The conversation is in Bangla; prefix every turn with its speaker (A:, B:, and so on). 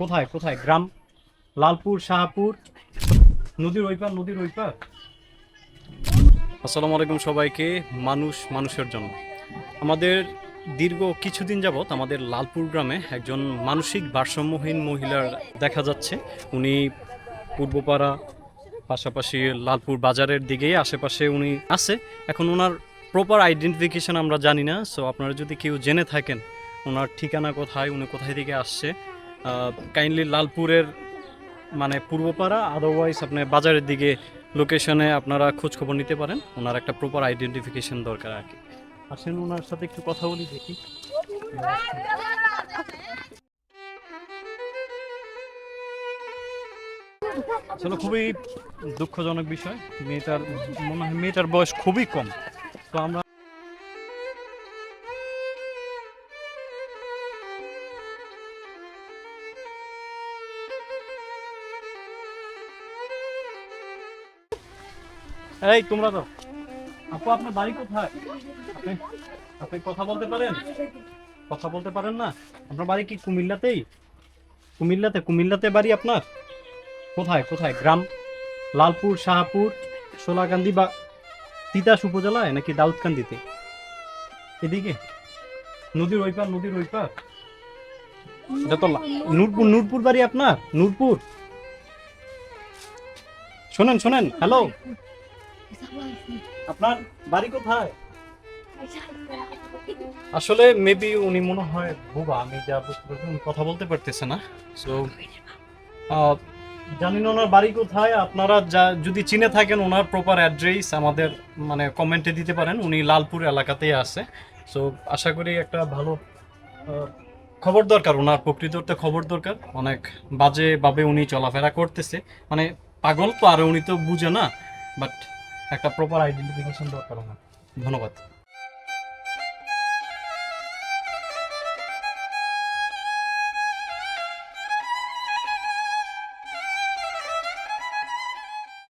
A: কোথায় কোথায়? গ্রাম? লালপুর, শাহপুর? নদীর ওই পার, নদীর ওই পার? আসসালামু আলাইকুম সবাইকে, মানুষ মানুষের জন্য। আমাদের দীর্ঘ কিছুদিন যাবৎ আমাদের লালপুর গ্রামে একজন মানসিক ভারসাম্যহীন মহিলার দেখা যাচ্ছে। উনি পূর্বপাড়া, পাশাপাশি লালপুর বাজারের দিকেই আশেপাশে উনি আছে। এখন ওনার প্রপার আইডেন্টিফিকেশন আমরা জানি না সো আপনারা যদি কেউ জেনে থাকেন, ওনার ঠিকানা কোথায়, উনি কোথায় থেকে আসছে কাইন্ডলি লালপুরের মানে পূর্বপাড়া আদারওয়াইজ আপনি বাজারের দিকে লোকেশনে আপনারা খোঁজ খবর নিতে পারেন। ওনার একটা প্রপার আইডেন্টিফিকেশন দরকার আর কি। আসেন, ওনার সাথে একটু কথা বলি, দেখি। আসলে খুবই দুঃখজনক বিষয়। মেয়েটার, মনে হয় মেয়েটার বয়স খুবই কম। তো আমরা এই, তোমরা তো। আপু, আপনার বাড়ি কোথায়? আপনি আপনি কথা বলতে পারেন? কথা বলতে পারেন না? আপনার বাড়ি কি কুমিল্লাতেই? কুমিল্লাতে কুমিল্লাতে বাড়ি আপনার? কোথায় কোথায়? গ্রাম? লালপুর, শাহপুর সোলাকান্দি বা তিতাস উপজেলায় নাকি দাউদকান্দিতে? এদিকে। নদীর ওই নদীর ওই নূরপুর নূরপুর বাড়ি আপনার? নূরপুর। শোনেন শোনেন হ্যালো আপনার বাড়ি কোথায়? আসলে মেবি উনি মনে হয় বোবা, আমি যা বুঝতে পারছি, উনি কথা বলতে পারতেছে না। সো জানি না ওনার বাড়ি কোথায়। আপনারা যা, যদি চিনে থাকেন ওনার প্রপার অ্যাড্রেস আমাদের মানে কমেন্টে দিতে পারেন। উনি লালপুর এলাকাতেই আছে। সো আশা করি একটা ভালো খবর দরকার। ওনার প্রকৃত অর্থে খবর দরকার। অনেক বাজে ভাবে উনি চলাফেরা করতেছে। মানে পাগল তো, আর উনি তো বুঝে না। বাট একটা প্রপার আইডেন্টিফিকেশন দরকার আমার। ধন্যবাদ।